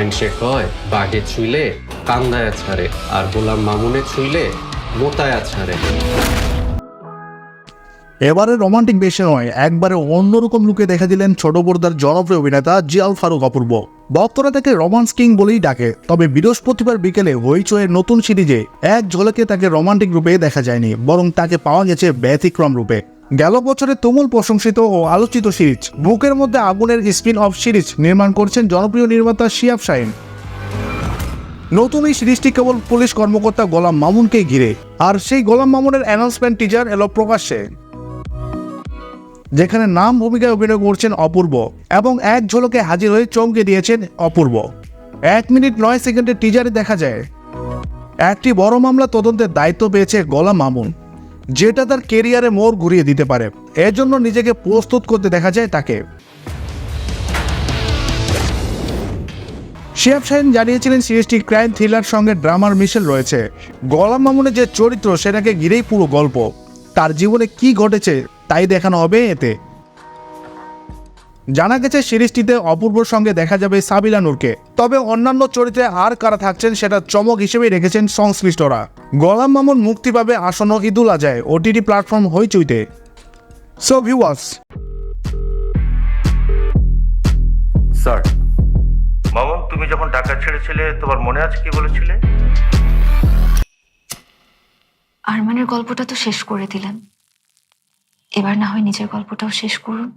মাইনসে কয়, বাঘে ছুইলে, কান্দায়া ছাড়ে, আর গোলাম মামুনে ছুইলে, মোতায়া ছাড়ে। এবারে রোমান্টিক বেশে নয়, একবারে অন্যরকম লুকে দেখা দিলেন ছোট পর্দার জনপ্রিয় অভিনেতা জিয়াল ফারুক অপূর্ব। ভক্তরা তাকে রোমান্স কিং বলেই ডাকে, তবে বৃহস্পতিবার বিকেলে হইচয়ের নতুন সিরিজে এক ঝলকে তাকে রোমান্টিক রূপে দেখা যায়নি, বরং তাকে পাওয়া গেছে ব্যতিক্রম রূপে। গেল বছরে তুমুল প্রশংসিত ও আলোচিত সিরিজ, বুকের মধ্যে আগুনের স্পিন অফ সিরিজ নির্মাণ করছেন জনপ্রিয় নির্মাতা শিয়াব শাহিন। নতুন এই সিরিজটি কেবল পুলিশ কর্মকর্তা গোলাম মামুনকে ঘিরে, আর সেই গোলাম মামুনের অ্যানাউন্সমেন্ট টিজার এলো প্রকাশ্যে, যেখানে নাম, ভূমিকায় অভিনয় করছেন অপূর্ব এবং এক ঝলকে হাজির হয়ে চমকে দিয়েছেন অপূর্ব। এক মিনিট নয় সেকেন্ডের টিজারে দেখা যায়, একটি বড় মামলা তদন্তের দায়িত্ব পেয়েছে গোলাম মামুন। যেটা তার কেরিয়ারে মোড় ঘুরিয়ে দিতে পারে। এর জন্য নিজেকে প্রস্তুত করতে দেখা যায় তাকে। শিয়াব শাহিন জানিয়েছিলেন সিরিজটি ক্রাইম থ্রিলার সঙ্গে ড্রামার মিশেল রয়েছে। গোলাম মামুনের যে চরিত্র, সেটাকে ঘিরেই পুরো গল্প। তার জীবনে কি ঘটেছে, তাই দেখানো হবে এতে। জানা গেছে সিরিজটিতে অপূর্বর সঙ্গে দেখা যাবে সাবিলা নূরকে। তবে অন্যান্য চরিত্রে আর কারা থাকছেন সেটা চমক হিসেবেই রেখেছেন সংশ্লিষ্টরা। গোলাম মামুন মুক্তি পাবে আসন্ন ঈদুল আজায় ওটিটি প্ল্যাটফর্ম হইচইতে। সো ভিউয়ার্স স্যার মামুন তুমি যখন ঢাকা ছেড়েছিলে তোমার মনে আছে কি বলেছিলে? আরমানের গল্পটা তো শেষ করে দিলেন এবার না হয় নিজের গল্পটাও শেষ করুন।